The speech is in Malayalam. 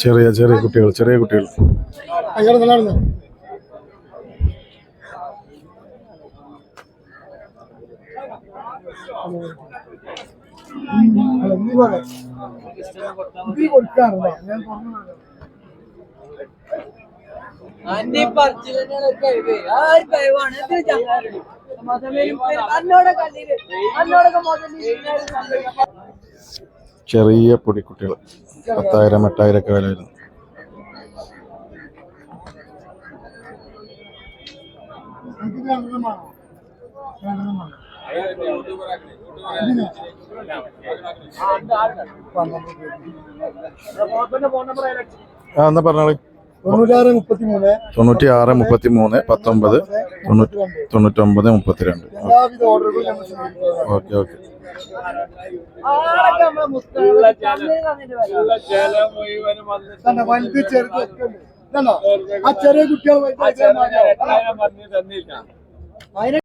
ചെറിയ ചെറിയ കുട്ടികൾ ചെറിയ കുട്ടികൾ. നല്ലതാണ് കൊടുക്കാറില്ല ഞാൻ ചെറിയ പൊടിക്കുട്ടികൾ. പത്തായിരം എട്ടായിരം ഒക്കെ വില വരുന്നു ആ എന്നാ പറഞ്ഞോളി. തൊണ്ണൂറ്റി ആറ് മുപ്പത്തി മൂന്ന് പത്തൊമ്പത് തൊണ്ണൂറ്റി തൊണ്ണൂറ്റൊമ്പത് മുപ്പത്തിരണ്ട്. Okay okay. വലുത്? ആ ചെറിയ കുട്ടികൾ അതിനെ